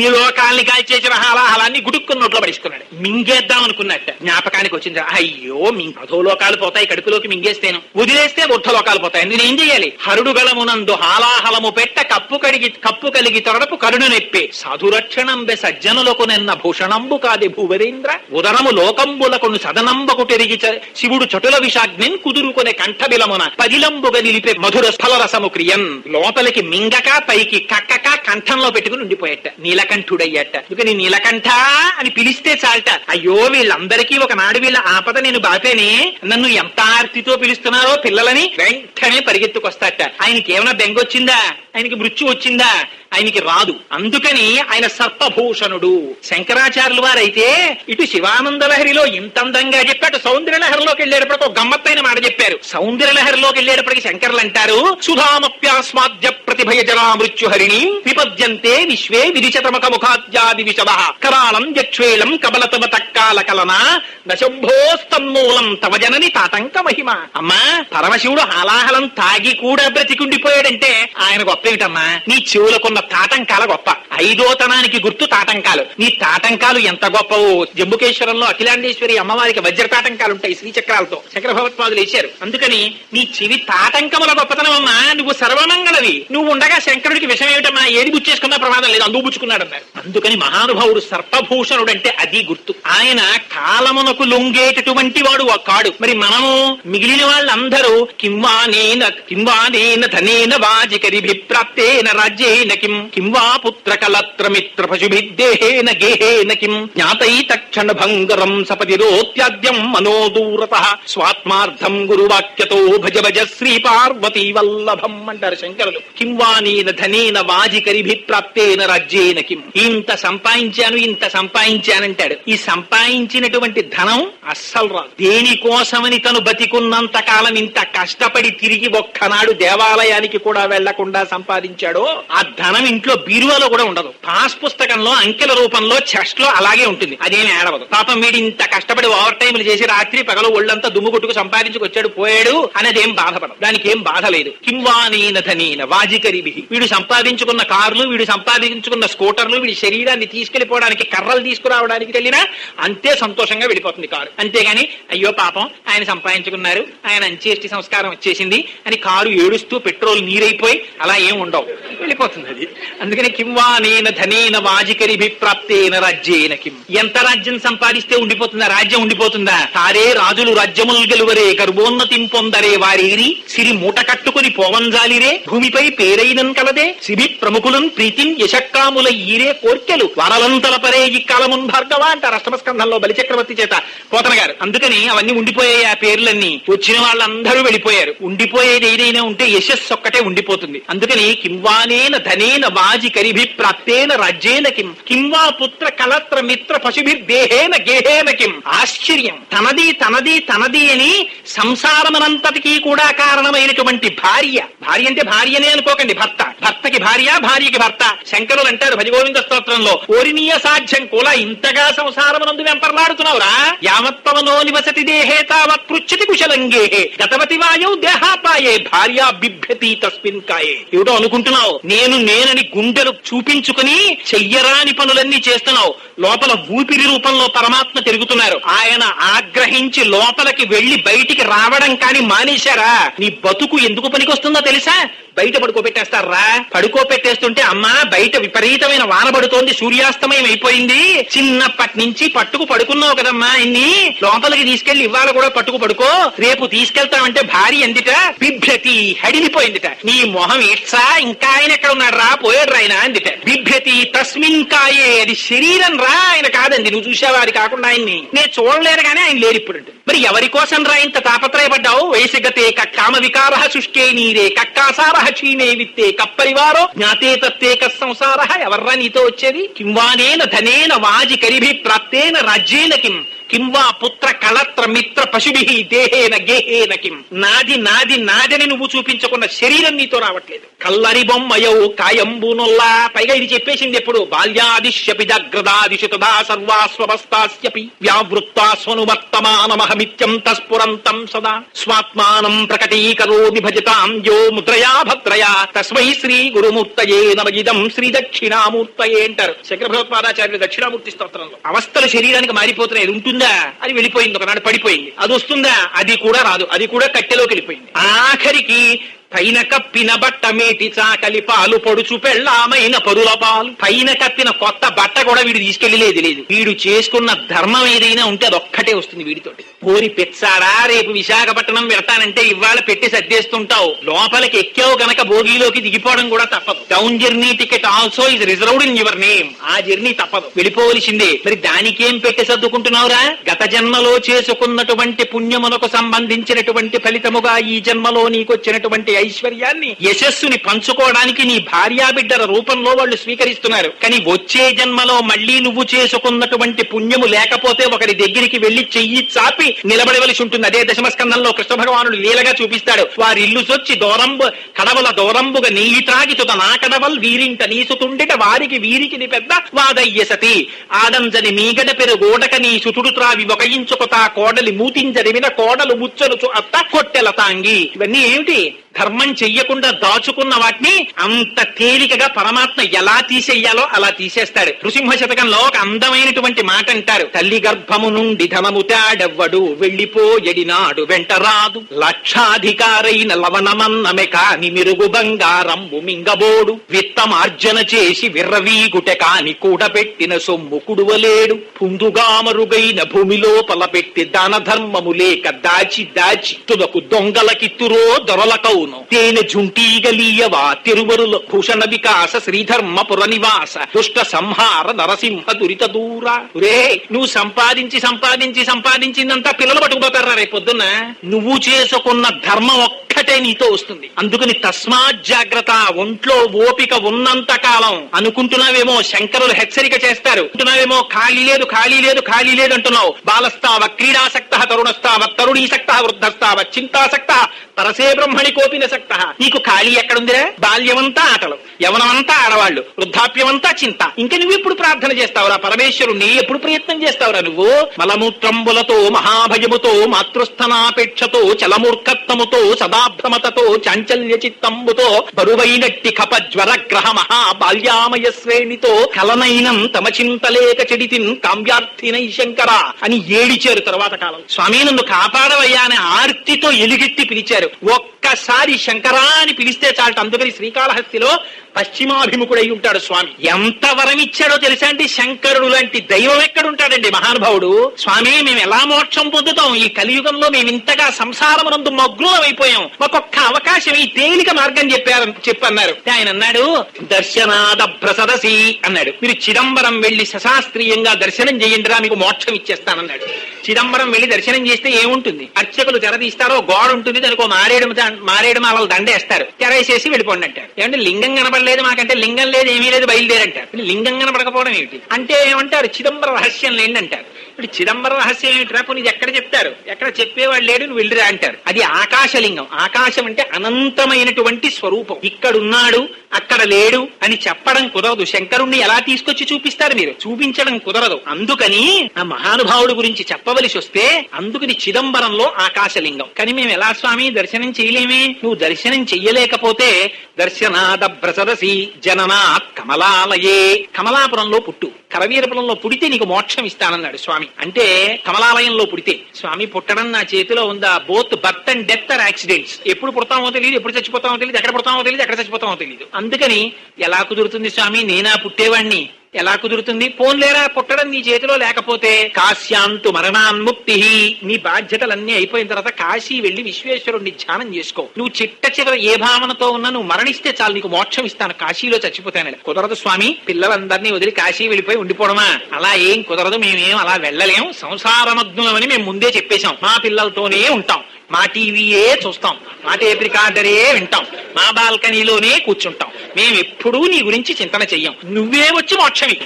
ఇన్ని లోకాల్ని కాల్చేసిన హాలాహలాన్ని గుడుక్కున్న నోట్లో పడేసుకున్నాడు. మింగేద్దాం అనుకున్నట్ట. జ్ఞాపకానికి వచ్చింది. అయ్యో అధో లోకాలు పోతాయి కడుపులోకి మింగేస్తేను. వదిలేస్తే ఉర్థ లోకాలు పోతాయి. నేనేం చేయాలి? హరుడు గలమునందు హాలాహలము పెట్ట కప్పు కడిగి కప్పు కలిగి తొడపు కరుణ నెప్పే. సాధురక్షణంబె సజ్జనులకు నిన్న భూషణంబు కాది భూవరేంద్ర. ఉదరము లోకంబులకును సదనంబకు తెరిగి శివుడు చటుల విషాగ్నిన్ కుదురుకొనే కంఠబిలమున పదిలంబుగా నిలిపే మధుర స్థలరసము క్రియన్. లోపలికి మింగక పైకి కక్కక కంఠంలో పెట్టుకుని ఉండిపోయట. నీలకంఠుడయ్యట. అందుకని నీలకంఠ అని పిలిస్తే చాలట. అయ్యో వీళ్ళందరికీ ఒకనాడు వీళ్ళ ఆపద నేను బాపేనే. నన్ను ఎంత ఆర్తితో పిలుస్తున్నారో పిల్లలని వెంటనే పరిగెత్తుకొస్తాట ఆయనకి ఏమైనా బెంగొచ్చిందా? ఆయనకి మృత్యు వచ్చిందా? ఆయనకి రాదు. అందుకని ఆయన సర్పభూషణుడు. శంకరాచార్యులు వారైతే ఇటు శివానంద లహరిలో ఇంత అందంగా చెప్పాడు. సౌందర్య లహరిలోకి వెళ్ళేటప్పటికి ఒక గమ్మత్తైన మాట చెప్పారు. సౌందర్య లహరిలోకి వెళ్ళేటప్పటికి శంకర్లు అంటారు సుధామప్యాస్మాద్య ప్రతిభయ జనా మృత్యుహరిణి విపద్యంతే విశ్వే విరిచతమక ముఖాద్యాది విషవ కరాళం యక్ష్వేళం కబలతమ తక్కాల కలన దశంభోస్తన్మూలం తవ జనని తాతంక మహిమ. అమ్మా పరమశివుడు హాలాహలం తాగి కూడా బ్రతికుండిపోయాడంటే ఆయన గొప్ప ఏమిటమ్మా? నీ చెవులకున్న తాటంకాల గొప్ప. ఐదోతనానికి గుర్తు తాటంకాలు నీ తాటంకాలు ఎంత గొప్పవు? జంబుకేశ్వరంలో అఖిలాండేశ్వరి అమ్మవారికి వజ్ర తాటంకాలు ఉంటాయి శ్రీచక్రాలతో. చక్ర భగవత్పాదులు వేశారు. అందుకని నీ చెవి తాటంకముల గొప్పతనం అమ్మా. నువ్వు సర్వమంగళవి. నువ్వు ఉండగా శంకరుడికి విషయం ఏమిటమ్మా? ఏది బుచ్చేసుకున్నా ప్రమాదం లేదు. అందుకు బుచ్చుకున్నాడు అన్నారు అందుకని మహానుభావుడు సర్పభూషణుడు అంటే అది గుర్తు. ఆయన కాలమునకు లొంగేటటువంటి వాడు ఒక కాడు. మరి మనము మిగిలిన వాళ్ళందరూ కింవానేన కింవానేన ధనేన వాజికరిభిప్రాప్తేన రాజ్యేన కిం కింవా పుత్ర కలత్ర మిత్ర పశుభిద్దేహేన గేహేన కిం జ్ఞాతైత తక్షణ భంగరం సపతిరోత్యాద్యం మనోదూరత స్వాత్మార్థం గురువాక్యతో భజ భజ శ్రీ పార్వతీ వల్లభం అంటారు శంకరులు కింవానేన ధనేన వాజికరిభిప్రాప్తేన రాజ్యేన కిం ఇంత సంపాదించాను ఇంత సంపాదించానంటాడు. ఈ సంపాదించినటువంటి ధనం అస్సలు రాదు. దేనికోసమని తను బతికున్నంత కాలం ఇంత కష్టపడి తిరిగి ఒక్కనాడు దేవాలయానికి కూడా వెళ్ళకుండా సంపాదించాడో ఆ ధనం ఇంట్లో బీరువాలో కూడా ఉండదు. పాస్ పుస్తకంలో అంకెల రూపంలో చెస్ట్లో అలాగే ఉంటుంది. అదేమి ఏడవదు. పాపం వీడి ఇంత కష్టపడి ఓవర్ టైంలు చేసి రాత్రి పగలు ఒళ్ళంతా దుమ్ము కొట్టుకు సంపాదించుకొచ్చాడు పోయాడు అనేది ఏం బాధపడదు. దానికి ఏం బాధ లేదు. కింవానీన ధనీన వాజికరిభి వీడు సంపాదించుకున్న కార్లు వీడు సంపాదించుకున్న స్కూటర్లు వీడి శరీరాన్ని తీసుకెళ్ళిపోవడానికి కర్రలు తీసుకురావడానికి వెళ్ళినా అంతే సంతోషంగా వెళ్ళిపోతుంది కారు. అంతేగాని అయ్యో పాపం ఆయన సంపాదించుకున్నారు ఆయన అంచేష్టి సంస్కారం వచ్చేసింది అని కారు ఏడుస్తూ పెట్రోల్ నీరైపోయి అలా ఏం ఉండవు. వెళ్ళిపోతుంది అది. అందుకనే కింవానేన ధనేన వాజికరిభి ప్రాప్తేన రాజ్యేన కిం ఎంత రాజ్యం సంపాదిస్తే ఉండిపోతుందా? రాజ్యం ఉండిపోతుందా? తారే రాజులు రాజ్యములు గెలువరే గర్భోన్నతిం పొందరే వారేరి. సిరి మూట కట్టుకుని పోవంజాలిరే భూమిపై పేరైనన్ కలదే. సిబి ప్రముఖులం ప్రీతిం యశక్కాముల ఈరే కోర్కెలు. వరలంతల పరే ఈ కాలమున్ భార్గవ అంటారు అష్టమస్కంధంలో బలిచక్రవర్తి చేత. పోతన గారు అందుకని అవన్నీ ఉండిపోయాయి ఆ పేర్లన్నీ. వచ్చిన వాళ్ళందరూ వెళ్ళిపోయారు. ఉండిపోయేది ఏదైనా ఉంటే యశస్సు ఒక్కటే ఉండిపోతుంది. అందుకని కింవానేన ధనే ఏన వాజి కరిభి ప్రాప్తేన రాజ్యేన కిం కింవా పుత్ర కలత్ర మిత్ర పశుభిర్దేహేన గేహేన కిం. ఆశ్చర్యం. తనది తనది తనది అని సంసారమనంతటికీ కూడా కారణమైనటువంటి భార్య. భార్య అంటే భార్యనే అనుకోకండి భర్త. భర్తకి భార్య భార్యకి భర్త. శంకరులు అంటారు భజగోవింద స్తోత్రంలో ఓరినీయ సాధ్యం కూడా ఇంతగా సంసారమనందు వెంపర్లాడుతున్నావురా. యావత్పవనో నివసతి దేహే తావత్ పృచ్చతి కుశలంగేహే గతవతి వాయౌ దేహాపాయే భార్య బిభ్యతి తస్మిన్ కాయే. ఏమిటో అనుకుంటున్నావు? నేను నేనని గుండెలు చూపించుకుని చెయ్యరాని పనులన్నీ చేస్తున్నావు. లోపల ఊపిరి రూపంలో పరమాత్మ తిరుగుతున్నారు. ఆయన ఆగ్రహించి లోపలికి వెళ్ళి బయటికి రావడం కాని మానేశారా? నీ బతుకు ఎందుకు పనికొస్తుందో తెలుసా? బయట పడుకోబెట్టేస్తారా? పడుకోబెట్టేస్తుంటే అమ్మా బయట విపరీతమైన వాన పడుతోంది సూర్యాస్తమయం అయిపోయింది. చిన్నప్పటి నుంచి పట్టుకు పడుకున్నావు కదమ్మా ఇన్ని. లోపలికి తీసుకెళ్ళి ఇవాళ కూడా పట్టుకు పడుకో. రేపు తీసుకెళ్తామంటే భార్య ఎందిట బిభ్యతి హడిలిపోయిందిట. నీ మొహం ఇట్సా ఇంకా ఆయన ఎక్కడ ఉన్నాడు రా పోయాడు ఆయన అందిట. బిభ్యతి తస్మిన్ కాయే అది శరీరం రా ఆయన కాదండి నువ్వు చూసేవారి కాకుండా ఆయన్ని. నేను చూడలేను కానీ ఆయన లేరు ఇప్పుడు మరి ఎవరి కోసం రా ఇంత తాపత్రయపడ్డావు? వయసుగతే కామ వికార సుష్కే నీరే కక్కాసార క్షీణే విత్తే కప్పరివారో? జ్ఞాతే తత్తే సంసార? ఎవర్రా నీతో వచ్చేది? కింవానేన ధనేన వాజి కరిభి ప్రాప్తేన రాజ్యేన కిం? కింవా పుత్ర కళత్ర మిత్ర పశుభి దేహేన గేహేన కిం. నాది నాది నాదని నువ్వు చూపించుకున్న శరీరం నీతో రావట్లేదు. కల్లరి బొమ్మయౌ కాయంబునుల్లా. పైగా ఇది చెప్పేసింది ఎప్పుడు? బాల్యాదిశ్యపి జాగ్రదాదిశు తదా సర్వాస్వస్థాస్యపి వ్యావృత్తాస్వనువర్తమానమహమిత్యం తస్ఫురంతం సదా. స్వాత్మానం ప్రకటీకరోమి భజతాం యో ముద్రయా భద్రయా. తస్మై శ్రీ గురుమూర్తయే నమగిదం శ్రీ దక్షిణామూర్తయే అంటారు శంకర భగవత్పాదాచార్యులు దక్షిణామూర్తి స్తోత్రంలో. అవస్థలు శరీరానికి మారిపోతున్నాయి. ఉంటుంది వస్తుందా? అది వెళ్ళిపోయింది. ఒకనాడు పడిపోయింది. అది వస్తుందా? అది కూడా రాదు. అది కూడా కట్టెలోకి వెళ్ళిపోయింది. ఆఖరికి పైన కప్పిన బట్ట మేటి చాకలి పాలు పొడుచు పెళ్ళామైన పరుల పాలు. పైన కప్పిన కొత్త బట్ట కూడా వీడు తీసుకెళ్ళేదు లేదు. వీడు చేసుకున్న ధర్మం ఏదైనా ఉంటే అది ఒక్కటే వస్తుంది వీడితోటి. పోరి పెచ్చాడా రేపు విశాఖపట్నం వెళ్తానంటే ఇవాళ పెట్టి సర్దేస్తుంటావు. లోపలికి ఎక్కావు గనక భోగిలోకి దిగిపోవడం కూడా తప్పదు. Down journey ticket also is reserved in your name ఆ జర్నీ తప్పదు. వెళ్ళిపోవలసిందే. మరి దానికేం పెట్టి సర్దుకుంటున్నావురా? గత జన్మలో చేసుకున్నటువంటి పుణ్యమునకు సంబంధించినటువంటి ఫలితముగా ఈ జన్మలో నీకు వచ్చినటువంటి ఐశ్వర్యాన్ని యశస్సుని పంచుకోవడానికి నీ భార్యా బిడ్డల రూపంలో వాళ్ళు స్వీకరిస్తున్నారు. కానీ వచ్చే జన్మలో మళ్ళీ నువ్వు చేసుకున్నటువంటి పుణ్యము లేకపోతే ఒకరి దగ్గరికి వెళ్ళి చెయ్యి చాపి నిలబడవలసి ఉంటుంది. అదే దశమస్కందంలో కృష్ణ భగవానుడు లీలగా చూపిస్తాడు. వారి ఇల్లు సొచ్చి దోరంబు కడవల దోరంబుగా నీయి త్రాగి తుత నా కడవల్ వీరింట నీసుతుండిట వారికి వీరికి నీ పెద్ద వాదయ్య సతి ఆడంజని మీగడ పెరుగోడక నీ సుతుడు త్రావి ఒక తా కోడలి మూతింజరివిన కోడలు ముచ్చలు అత్త కొట్టెల తాంగి. ఇవన్నీ ఏమిటి? ధర్మ చెయ్యకుండా దాచుకున్న వాటిని అంత తేలికగా పరమాత్మ ఎలా తీసేయాలో అలా తీసేస్తాడు. నృసింహ శతకంలో ఒక అందమైనటువంటి మాట అంటారు. తల్లి గర్భము నుండి ధనము తాడెవ్వడు వెళ్ళిపోయడి నాడు వెంట రాదు. లక్షాధికారైన లవణమన్నమె కాని మిరుగు బంగారం మింగబోడు. విత్తమార్జన చేసి విర్రవీగుటె కాని కూడబెట్టిన సొమ్ము కుడువలేడు. పుందుగా మరుగైన భూమిలో పలపెట్టి దాన ధర్మము లేక దాచి దాచి తుదకు దొంగలకిత్తురో దొరలకౌను తేనె జుంటీగలీయవా తిరువరుల భూషణ వికాస శ్రీధర్మపుర నివాస దుష్ట సంహార నరసింహ దురిత దూర. రే నువ్వు సంపాదించి సంపాదించి సంపాదించిందంతా పిల్లలు పట్టుకుపోతారా రేపు పొద్దున్న? నువ్వు చేసుకున్న ధర్మం ఒక్కటే నీతో వస్తుంది. అందుకని తస్మాత్ జాగ్రత్త ఒంట్లో ఓపిక ఉన్నంత కాలం. అనుకుంటున్నావేమో శంకరులు హెచ్చరిక చేస్తారు. అంటున్నావేమో ఖాళీ లేదు ఖాళీ లేదు ఖాళీ లేదు అంటున్నావు. బాలస్తావ క్రీడాసక్త తరుణస్తావ తరుణీసక్త వృద్ధస్తావ చింతాసక్త తరసే బ్రహ్మణి కోపిన సక్త. నీకు ఖాళీ ఎక్కడుందిరా? బాల్యమంతా ఆటలు యవనమంతా ఆడవాళ్ళు వృద్ధాప్యమంతా చింత. ఇంకా నువ్వు ఎప్పుడు ప్రార్థన చేస్తావురా? పరమేశ్వరుణ్ణి ఎప్పుడు ప్రయత్నం చేస్తావురా నువ్వు? మలమూత్రంబులతో మహాభయముతో మాతృస్థనాపేక్షతో చలమూర్ఖత్వముతో సదాభ్రమతతో చాంచల్య చిత్తంబుతో బరువైనట్టి కప జ్వర గ్రహ మహా బాల్యామయ శ్రేణితో కలనైనం తమ చింతలేక చెడితిన్ కామ్యార్థినై శంకర అని ఏడిచారు తర్వాత కాలం. స్వామి నన్ను కాపాడవయ్యా అనే ఆర్తితో ఎలుగెత్తి పిలిచారు. ఒక్కసారి శంకరా అని పిలిస్తే చాలట అందుకని శ్రీకాళహస్తిలో పశ్చిమాభిముఖుడై ఉంటాడు స్వామి. ఎంత వరం ఇచ్చాడో తెలుసా అండి? శంకరుడు లాంటి దైవం ఎక్కడుంటాడండి? మహానుభావుడు. స్వామి మేము ఎలా మోక్షం పొందుతాం? ఈ కలియుగంలో మేము ఇంతగా సంసారమునందు మగ్నం అయిపోయాం మాకొక్క అవకాశం ఈ తేలిక మార్గం చెప్పారు చెప్పన్నారు. ఆయన అన్నాడు దర్శనాద ప్రసదసి అన్నాడు. మీరు చిదంబరం వెళ్ళి సశాస్త్రీయంగా దర్శనం చేయండిరా మీకు మోక్షం ఇచ్చేస్తానన్నాడు. చిదంబరం వెళ్ళి దర్శనం చేస్తే ఏముంటుంది? అర్చకులు తెరదీస్తారో గోడ ఉంటుంది దానికి మారేడు మారేడు మాలలు దండేస్తారు. తెరేసేసి వెళ్ళిపోండి అంటారు. ఏమంటే లింగం కనపడలేదు మాకంటే లింగం లేదు ఏమీ లేదు బయలుదేరంటారు లింగం కనపడకపోవడం ఏమిటి? అంటే ఏమంటారు? చిదంబర రహస్యం లేండి అంటారు ఇప్పుడు చిదంబర రహస్యం ఏమిటిరా? పోనీ ఎక్కడ చెప్తారు? ఎక్కడ చెప్పేవాడు లేడు నువ్వు వెళ్ళిరా అంటారు. అది ఆకాశలింగం. ఆకాశం అంటే అనంతమైనటువంటి స్వరూపం. ఇక్కడున్నాడు అక్కడ లేడు అని చెప్పడం కుదరదు. శంకరుణ్ణి ఎలా తీసుకొచ్చి చూపిస్తారు మీరు? చూపించడం కుదరదు. అందుకని ఆ మహానుభావుడు గురించి చెప్పవలసి వస్తే అందుకని చిదంబరంలో ఆకాశలింగం. కానీ మేము ఎలా స్వామి? దర్శనం చేయలేమే. నువ్వు దర్శనం చెయ్యలేకపోతే దర్శనాద ప్రసదసి జననాత్ కమలాలయే. కమలాపురంలో పుట్టు. కరవీరపురంలో పుడితే నీకు మోక్షం ఇస్తానన్నాడు స్వామి. అంటే కమలాలయంలో పుడితే. స్వామి పుట్టడం నా చేతిలో ఉందా? Both birth and death are accidents. ఎప్పుడు పుడతామో తెలియదు ఎప్పుడు చచ్చిపోతామో తెలియదు ఎక్కడ పుడతామో తెలియదు ఎక్కడ చచ్చిపోతామో తెలియదు అందుకని ఎలా కుదురుతుంది స్వామి? నేనా పుట్టేవాణ్ణి. ఎలా కుదురుతుంది? పోన్లేరా పుట్టడం నీ చేతిలో లేకపోతే? కాశ్యాంతు మరణాన్ముక్తి నీ బాధ్యతలన్నీ అయిపోయిన తర్వాత కాశీ వెళ్ళి విశ్వేశ్వరుణ్ణి ధ్యానం చేసుకో. నువ్వు చిట్ట చివర ఏ భావనతో ఉన్నా నువ్వు మరణిస్తే చాలు నీకు మోక్షం ఇస్తాను. కాశీలో చచ్చిపోతానని. కుదరదు స్వామి పిల్లలందరినీ వదిలి కాశీ వెళ్ళిపోయి ఉండిపోవడమా? అలా ఏం కుదరదు మేమేం అలా వెళ్ళలేం. సంసారమగ్నులమని మేము ముందే చెప్పేశాం. మా పిల్లలతోనే ఉంటాం. మా టీవీయే చూస్తాం. మా టేప్ రికార్డరే వింటాం. మా బాల్కనీలోనే కూర్చుంటాం. మేము ఎప్పుడూ నీ గురించి చింతన చెయ్యం. నువ్వే వచ్చి మోక్షమి.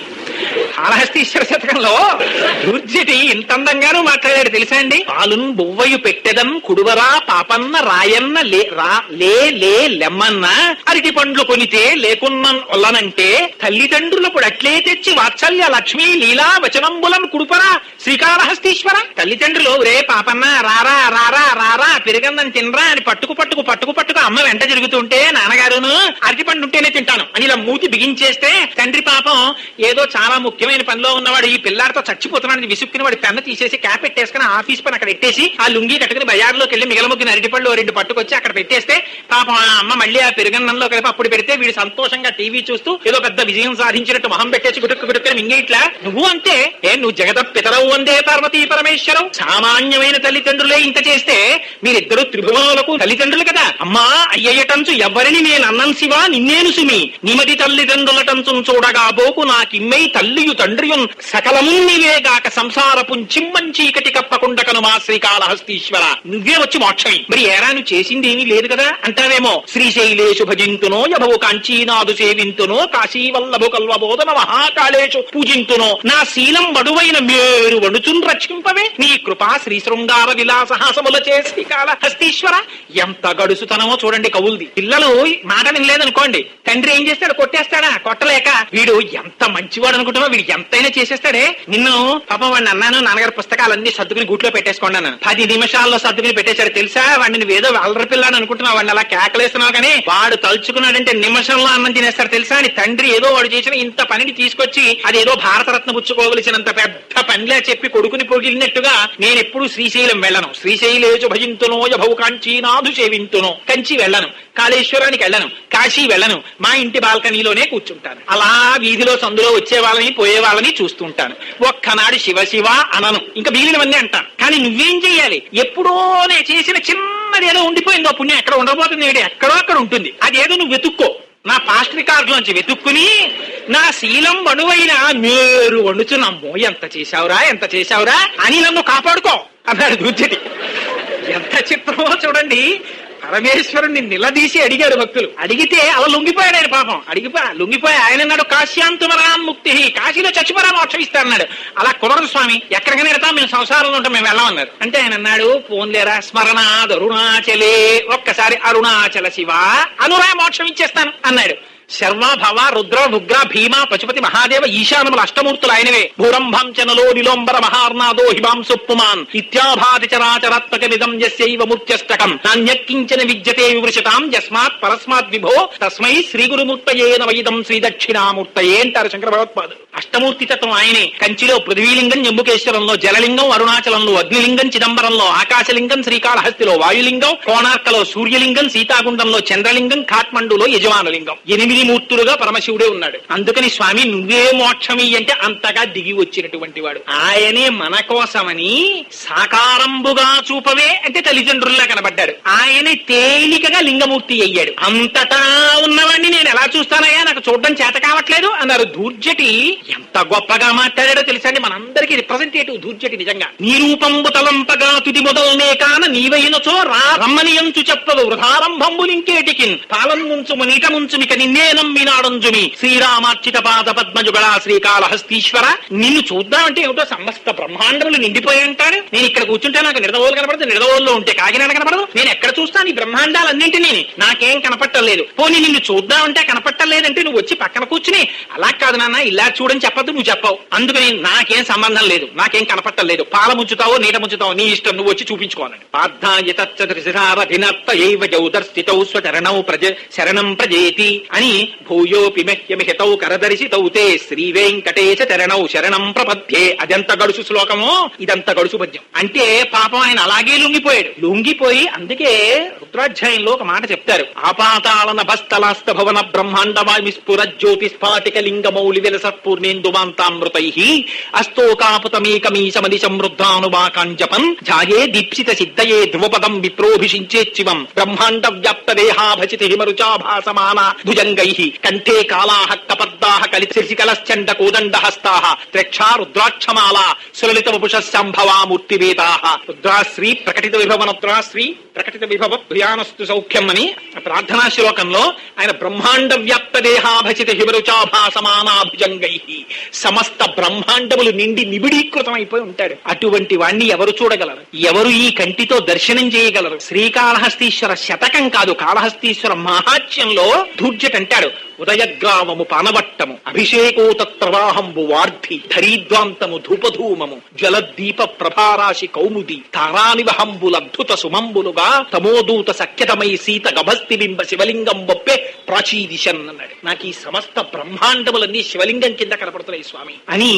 కాళహస్తీశ్వర శతకంలో దుర్జటి ఇంత అందంగానూ మాట్లాడాడు తెలుసా అండి? పాలున్ బువ్వయు పెట్టెదం కుడువరా పాపన్న రాయన్న లే రా లే లే లెమ్మన్న అరటి పండ్లు కొనితే లేకున్న ఒల్లనంటే తల్లిదండ్రులకు అట్లే తెచ్చి వాత్సల్య లక్ష్మీ లీలా వచనంబులం కుడుపరా శ్రీకాళహస్తీశ్వర. తల్లిదండ్రులు రే పాపన్న రారా రారా రారా పెరుగందని తినరా అని పట్టుకు పట్టుకు పట్టుకు పట్టుకు అమ్మ వెంట జరుగుతుంటే నాన్నగారును అరటిపండు ఉంటేనే తింటాను. అని ఇలా మూతి బిగించేస్తే తండ్రి పాపం ఏదో చాలా ముఖ్యమైన పనిలో ఉన్నవాడు ఈ పిల్లాడితో చచ్చిపోతున్నాడని విసుక్కుని వాడి పెన్ను తీసేసి క్యాప్ పెట్టేసుకుని ఆఫీస్ పని అక్కడ పెట్టేసి ఆ లుంగి కట్టుకుని బజార్లోకి వెళ్ళి మిగలముగ్గిన అరటిపళ్ళు రెండు పట్టుకొచ్చి అక్కడ పెట్టేస్తే పాపం ఆ అమ్మ మళ్ళీ ఆ పెరుగన్నంలో కలిపి అప్పుడు పెడితే వీడు సంతోషంగా టీవీ చూస్తూ ఏదో పెద్ద విజయం సాధించినట్టు మొహం పెట్టేసి గుటుక్కు గుటుక్కని మింగే ఇట్లా నువ్వు అంతే ఏ నువ్వు జగత పితరవు వందే పార్వతీ పరమేశ్వరం సామాన్యమైన తల్లిదండ్రులే ఇంత చేస్తే మీరిద్దరు త్రిభువనులకు తల్లిదండ్రులు కదా. అమ్మా అయ్యటంచు ఎవరిని నేను అన్నం శివా నిన్నేను సుమి. నిమది తల్లిదండ్రులటంచు చూడగా బోకు నాకిమ్మై తల్లియు తండ్రియున్ సకలము నీవేగాక సంసారపు చిమ్మం చీకటి కప్పకుండకను మా శ్రీకాళహస్తీశ్వర. నువ్వే వచ్చి మోక్షమి మరి ఏరాను చేసింది ఏమీ లేదు కదా? అంటావేమో శ్రీశైలేషు భజింతునో యభవు కాంచీనాథు సేవింతునో కాశీవల్లభు కల్వబోధన మహాకాళేశు పూజింతునో నా శీలం వడువైన మేరు వణుచున్ రక్షింపవే. నీ కృపా శ్రీ శృంగార విలాసహాసముల చేసి శ్రీకాళ హస్తీశ్వర ఎంత గడుసుతనమో చూడండి కవులది. పిల్లలు మాట వినలేదనుకోండి. తండ్రి ఏం చేస్తాడు? కొట్టేస్తాడా? కొట్టలేక వీడు ఎంత మంచివాడు అనుకుంటున్నా వీడు ఎంతైనా చేసేస్తాడే. నిన్ను పాపం వాడిని అన్నాను నాన్నగారి పుస్తకాలన్నీ సర్దుకుని గుట్లో పెట్టేసుకున్నాను. పది నిమిషాల్లో సర్దుకుని పెట్టేశాడు. తెలుసా? వాడిని ఏదో అల్లరి పిల్లని అనుకుంటున్నావు వాడిని అలా కేకలేస్తున్నావు కానీ వాడు తలుచుకున్నాడంటే నిమిషంలో అన్నం తినేస్తాడు. తెలుసా? అని తండ్రి ఏదో వాడు చేసిన ఇంత పనిని తీసుకొచ్చి అది ఏదో భారతరత్న పుచ్చుకోవలసినంత పెద్ద పనిలే చెప్పి కొడుకుని పొగిలినట్టుగా నేను ఎప్పుడు శ్రీశైలం వెళ్ళను. శ్రీశైలం భజింతునో యభవు కాంచీనాథు సేవింతునో కంచి వెళ్ళను కాళేశ్వరానికి వెళ్ళను కాశీ వెళ్ళను మా ఇంటి బాల్కనీలోనే కూర్చుంటాను. అలా వీధిలో సందులో వచ్చే వాళ్ళని పోయే వాళ్ళని చూస్తుంటాను. ఒక్కనాడు శివ శివ అనను. ఇంకా మిగిలినవన్నీ అంటాను. కానీ నువ్వేం చెయ్యాలి? ఎప్పుడో చేసిన చిన్నది ఏదో ఉండిపోయిందో పుణ్యం ఎక్కడ ఉండబోతుంది ఎక్కడో అక్కడ ఉంటుంది. అదేదో నువ్వు వెతుక్కో. నా పాస్ట్ రికార్డులోంచి వెతుక్కుని నా శీలం వణువైన మీరు వండుచున్నాము ఎంత చేశావురా ఎంత చేశావురా అని నన్ను కాపాడుకో అన్నాడు దుర్జటి. ఎంత చిత్రమో చూడండి. పరమేశ్వరుణ్ణి నిలదీసి అడిగాడు భక్తులు. అడిగితే అలా లొంగిపోయాడు ఆయన పాపం. అడిగిపోయా లొంగిపోయి ఆయన అన్నాడు కాశ్యాంతుమరాం ముక్తి కాశీలో చచ్చిపోరా మోక్షం ఇస్తానన్నాడు. అలా కుదరదు స్వామి ఎక్కడికైనా వెళ్తాం మేము సంసారంలో ఉంటాం మేము వెళ్ళమన్నారు అంటే ఆయన అన్నాడు పోన్లేరా స్మరణాద్ అరుణాచలే ఒక్కసారి అరుణాచల శివ అనురా మోక్షం ఇచ్చేస్తాను అన్నాడు. శర్మ భవ రుద్ర నుగ్ర భీమ పశుపతి మహాదేవ ఈశానముల అష్టమూర్తులు ఆయనవే భూరంభం చనలో నిలోంబర మహార్నాదో హిమాంసు పుమాన్. ఇత్యాభాతి చరాచరాత్మక నిదం యస్యైవ మూర్త్యష్టకం. నాణ్యక్కించన విద్యతే వివృషతాం యస్మాత్ పరస్మాత్ విభో. తస్మై శ్రీ గురుమూర్తయే నవైదం శ్రీ దక్షిణామూర్తయే అంటారు శంకర భగవత్పాదు అష్టమూర్తి తత్వం ఆయనే. కంచిలో పృథ్వీలింగం జంబుకేశ్వరంలో జలలింగం అరుణాచలంలో అగ్నిలింగం చిదంబరంలో ఆకాశలింగం శ్రీకాళహస్తిలో వాయులింగం కోణార్కలో సూర్యలింగం సీతాగుండంలో చంద్రలింగం కాఠ్మండులో యజమానులింగం. ఎనిమిది మూర్తులుగా పరమశివుడే ఉన్నాడు. అందుకని స్వామి నువ్వే మోక్షమి అంటే అంతగా దిగి వచ్చినటువంటి వాడు. ఆయనే మన కోసమని సాకారంబుగా చూపవే అంటే తల్లిదండ్రుల్లా కనబడ్డాడు. ఆయనే తేలికగా లింగమూర్తి అయ్యాడు. అంతటా ఉన్నవాడిని నేను ఎలా చూస్తానయ్యా? నాకు చూడడం చేత కావట్లేదు అన్నారు దూర్జటి. ఎంత గొప్పగా మాట్లాడాడో తెలుసా అండి? మనందరికీ రిప్రజెంటేటివ్ దూర్జటి నిజంగా. నీరూపంబు తలంపగా తుది మొదలనే కాన నీవైనచో రా రమ్మనియంచు చెప్పదు. వృధారంభంబులింకేటికిన్ పాలం ముంచుము నీట ముంచుమిక నిన్నే నమ్మినాడంజుమి శ్రీరామార్చిత పాద పద్మజుగళా శ్రీకాళహస్తీశ్వర. నిన్ను చూద్దామంటే ఏమిటో సమస్త బ్రహ్మాండములు నిండిపోయి అంటాడు నేను ఇక్కడ కూర్చుంటే నాకు నిడదవోలు కనపడదు నిడదవోల్లో ఉంటే కాకినాడ కనపడదు. నేను ఎక్కడ చూస్తాను ఈ బ్రహ్మాండాలన్నింటినీ? నాకేం కనపట్టలేదు పోనీ నిన్ను చూద్దామంటే కనపట్టలేదంటే నువ్వు వచ్చి పక్కన కూర్చుని అలా కాదు నాన్న ఇలా చూడని చెప్పద్దు నువ్వు చెప్పవు. అందుకని నాకేం సంబంధం లేదు నాకేం కనపట్టలేదు పాల ముంచుతావో నీట ముంచుతావో నీ ఇష్టం నువ్వు వచ్చి చూపించుకోనండి పార్థాయతరధినార్థ ఏవ జౌదర్స్థితౌ స్వచరణౌ ప్రజ శరణం ప్రజేతి అని భూయోపి మహ్యమిహితౌ కరదర్శితౌ తే శ్రీ వెంకటేశ చరణౌ శరణం ప్రపద్యే. అదంత గడుసు శ్లోకము ఇదంత గడుసు పద్యం. అంటే పాపం ఆయన అలాగే లొంగిపోయాడు. లొంగిపోయి అందుకే రుద్రాధ్యాయంలో ఒక మాట చెప్తారు. ఆపాతాళన భస్తలాస్త భవన బ్రహ్మాండ వాయుస్ఫుర జ్యోతి స్ఫాటిక లింగ మౌలి విలస పూర్ణేందుమాంతామృతై అస్తోకాపుతమేకమీ సమది సమృద్ధానువాకాంజపన్ ఝాయే దీప్సిత సిద్ధయే ధ్రువపదం విప్రోభిషించేచ్చివం బ్రహ్మాండ వ్యాప్త దేహాభచితి హిమరుచాభాసమాన భుజంగ కంఠే కాళాహ కపర్దాహ కలిత శశికలశ్చండ కోదండ హస్తాహ త్రక్షా రుద్రాక్షమాల సులలిత వపుష వపుషంభవా మూర్తివేదాహ రుద్రాశ్రీ ప్రకటిత విభవన రుద్రాశ్రీ ప్రకటిత విభవ ప్రియానస్తు సౌఖ్యం అని ప్రార్థనా శ్లోకంలో ఆయన బ్రహ్మాండ వ్యాప్త దేహాభచిత హిమరుచ హిమరుచాభాసమానాభుజంగై సమస్త బ్రహ్మాండములు నిండి నిబిడీకృతమైపోయి ఉంటాడు. అటువంటి వాణ్ణి ఎవరు చూడగలరు? ఎవరు ఈ కంటితో దర్శనం చేయగలరు? శ్రీకాళహస్తీశ్వర శతకం కాదు. కాళహస్తీశ్వర మహాత్యంలో ధూర్జట్ అంటాడు ఉదయగ్రామము పానవట్టము అభిషేకోతత్రవాహంబు వార్ధి ధరీద్వాంతము ధూపధూమము జలదీప ప్రభారాశి కౌముది తారానివహంబుల అద్భుత సుమంబులుగా తమోదూత సఖ్యతమై సీత గభస్తి బింబ శివలింగం బొప్పే ప్రాచీదిశన్ అన్నాడు నాకు ఈ సమస్త బ్రహ్మాండములన్నీ శివలింగం కింద కనపడుతున్నాయి స్వామి. అని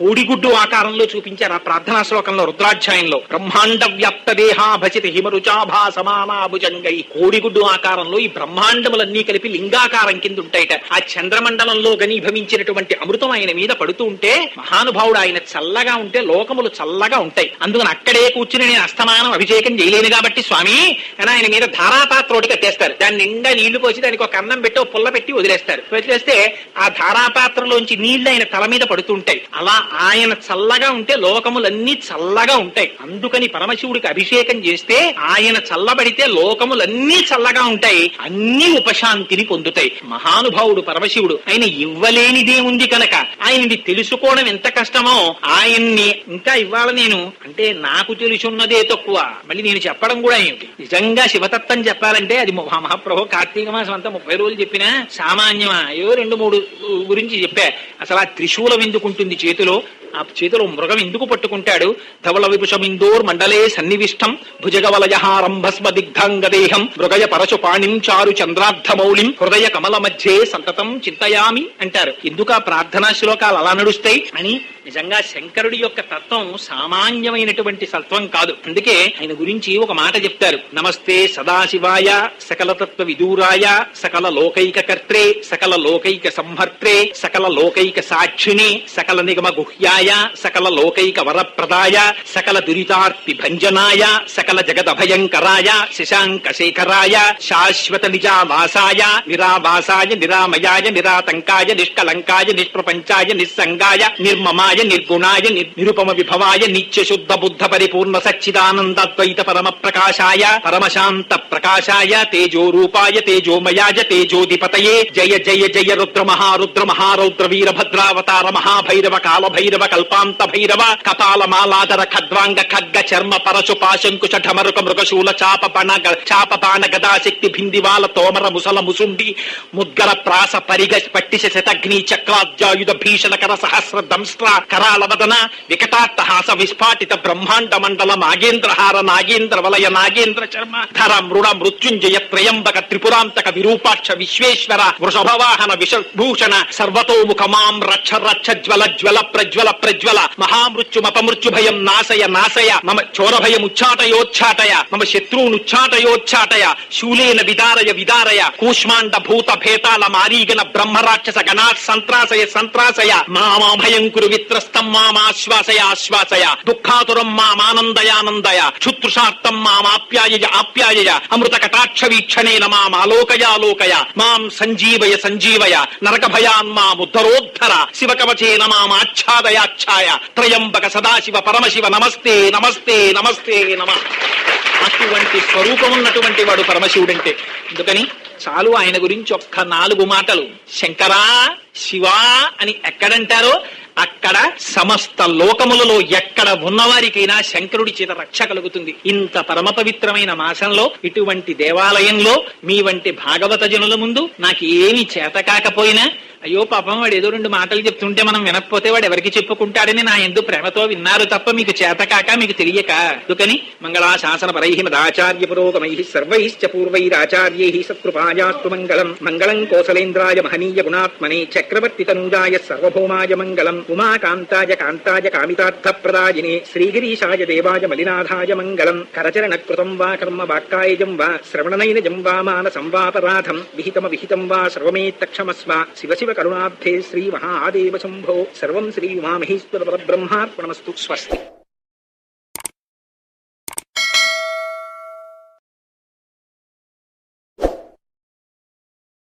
కోడిగుడ్డు ఆకారంలో చూపించారు ఆ ప్రార్థనా శ్లోకంలో రుద్రాధ్యాయంలో. బ్రహ్మాండ వ్యాప్త దేహాభసిత హిమరుచాభా సమానాభుజంగై కోడిగుడ్డు ఆకారంలో ఈ బ్రహ్మాండములన్నీ కలిపి లింగాకారం కింద ఉంటాయట ఆ చంద్రమండలంలో గనీభవించినటువంటి అమృతం ఆయన మీద పడుతూ ఉంటే మహానుభావుడు ఆయన చల్లగా ఉంటే లోకములు చల్లగా ఉంటాయి. అందుకని అక్కడే కూర్చుని నేను అస్తమానం అభిషేకం చేయలేను కాబట్టి స్వామి అని ఆయన మీద ధారాపాత్ర కట్టేస్తారు. దాని నిండా నీళ్ళు పోసి దానికి ఒక అన్నం పెట్టి ఒక పుల్ల పెట్టి వదిలేస్తారు. వదిలేస్తే ఆ ధారాపాత్రలోంచి నీళ్ళు ఆయన తల మీద పడుతుంటాయి అలా ఆయన చల్లగా ఉంటే లోకములన్నీ చల్లగా ఉంటాయి. అందుకని పరమశివుడికి అభిషేకం చేస్తే ఆయన చల్లబడితే లోకములన్నీ చల్లగా ఉంటాయి. అన్ని ఉపశాంతిని పొందుతాయి. మహానుభావుడు పరమశివుడు ఆయన ఇవ్వలేనిదే ఉంది కనుక ఆయనది తెలుసుకోవడం ఎంత కష్టమో ఆయన్ని ఇంకా ఇవ్వాల నేను. అంటే నాకు తెలుసున్నదే తక్కువ. మళ్ళీ నేను చెప్పడం కూడా ఏమిటి? నిజంగా శివతత్వం చెప్పాలంటే అది మహా మహాప్రభు కార్తీక మాసం అంతా ముప్పై రోజులు చెప్పినా సామాన్యమా? ఏవో రెండు మూడు గురించి చెప్పా. అసలు ఆ త్రిశూలం ఎందుకుంటుంది చేతిలో? ఆ చేతిలో మృగం ఎందుకు పట్టుకుంటాడు? ధవళ విపుషమిందోర్ మండలే సన్నివిష్టం. భుజగవలయహారంభస్మ దిగ్ధాంగదేహం. మృగయ పరశు పాణిం చారు చంద్రార్థమౌళిం హృదయ కమల మధ్యే సంతతం చింతయామి అంటారు. ఎందుకు ఆ ప్రార్థనా శ్లోకాలు అలా నడుస్తాయి? అని నిజంగా శంకరుడి యొక్క తత్వం సామాన్యమైనటువంటి సత్వం కాదు. అందుకే ఆయన గురించి ఒక మాట చెప్తారు. నమస్తే సదాశివాయ సకల తత్వ విదూరాయ సకల లోకైక కర్త్రే సకల లోకైక సంహర్త్రే సకల లోకైక సాక్షిని సకల నిగమ గుహ్యాయ సకల లోకైక వరప్రదాయ సకల దురితార్తి భంజనాయ సకల జగదభయంకరాయ శశాంక శేఖరాయ శాశ్వత నిజావాసాయ నిరావాసాయ నిరామయాయ నిరాతంకాయ నిష్కలంకాయ నిష్ప్రపంచాయ నిస్సంగాయ నిర్మమాయ నిర్గుణాయ నిరుపమ విభవాయ నిత్య శుద్ధ బుద్ధ పరిపూర్ణ సచ్చిదానందద్వైత పరమ ప్రకాశాయ పరమశాంత ప్రకాశాయ తేజోరూపాయ తేజోమయాయ తేజోధిపతయే జయ జయ జయ రుద్ర మహారుద్ర మహారౌద్ర వీరభద్రావతార మహాభైరవ కాల భైరవ కల్పాంత భైరవ కపాల మాలాధర ఖద్వాంగ ఖడ్గ చర్మ పరశు పాశంకుశ ఢమరుక మృగశూల చాప పణ చాప బాణ గదాశక్తి భిందివాల తోమర ముసల ముసుండి ముద్గర ప్రాస పరిగ పట్టిశ శతగ్ని చక్రాద్యాయుధ భీషణకర సహస్ర దంస్ర కరాల వదన వికటాట్టహాస విస్ఫాటిత బ్రహ్మాండ మండల నాగేంద్రహార నాగేంద్ర వలయ నాగేంద్ర చర్మ ధర మృడ మృత్యుంజయ త్రయంబక త్రిపురాంతక విరూపాక్ష విశ్వేశ్వర వృషభవాహన విషభూషణ సర్వతోముఖమాం రక్ష రక్ష జ్వల జ్వల ప్ర ప్రజ్వల ప్రజ్వల మహామృత్యుమపమృత్యు భయం నాశయ నాశయ మమ చోర ఉచ్చాటయోచ్చాటయ మమ శత్రువును ఉచ్చాటయోచ్చాటయ శూలేన విదారయ విదారయ కూష్మాండ భూత భేతాల మారీగన బ్రహ్మరాక్షస గణా సంత్రాసయ సంత్రాసయ మామాభయం కురు విత్రస్తం మామాశ్వాసయ ఆశ్వాసయ దుఃఖాతురం మామానందయానందయ క్షుతృషార్థం మామాప్యాయయ ఆప్యాయయ అమృత కటాక్ష వీక్షణేన మామాలోకయాలోకయ మాం సంజీవయ సంజీవయ నరక భయాన్ మాముద్ధరోద్ధర శివకవచేన మామాచ్ఛాదయాచ్ఛాయ త్రయంబక సదాశివ పరమశివ నమస్తే నమస్తే నమస్తే నమ అటువంటి స్వరూపం ఉన్నటువంటి వాడు పరమశివుడంటే అందుకని చాలు ఆయన గురించి ఒక్క నాలుగు మాటలు శంకరా శివా అని ఎక్కడంటారో అక్కడ సమస్త లోకములలో ఎక్కడ ఉన్నవారికైనా శంకరుడి చేత రక్ష కలుగుతుంది ఇంత పరమ పవిత్రమైన మాసంలో ఇటువంటి దేవాలయంలో మీ వంటి భాగవత జనుల ముందు నాకు ఏమి చేత కాకపోయినా అయ్యో పాపం వాడు ఏదో రెండు మాటలు చెప్తుంటే మనం వినకపోతే వాడు ఎవరికి చెప్పుకుంటాడని నా ఎందు ప్రేమతో విన్నారు తప్ప మీకు చేతకాక మీకు తెలియక. అందుకని మంగళాశాసన పరై మదాచార్య పురోగమై సర్వైశ్చ పూర్వైరాచార్యై సత్కృపాయాస్తు మంగళం. మంగళం కోసలేంద్రాయ మహనీయ గుణాత్మనే చక్రవర్తి తనూజాయ సర్వభౌమాయ మంగళం. ఉమాకాంతాయ కాంతాయ కామితార్థ ప్రదాయినే శ్రీగిరీశాయ దేవాయ మలినాథాయ మంగళం. కరచరణ కృతం వా కర్మ వాక్కాయజం వా శ్రవణనైనజం వా మానసం వాపరాధం విహితమ విహితం వా సర్వమేత్తక్షమస్వ. శివ శివ కరుణాబ్ధే శ్రీ మహాదేవ శంభో. సర్వం శ్రీ ఉమామహేశ్వర పరబ్రహ్మార్పణమస్తు స్వస్తి.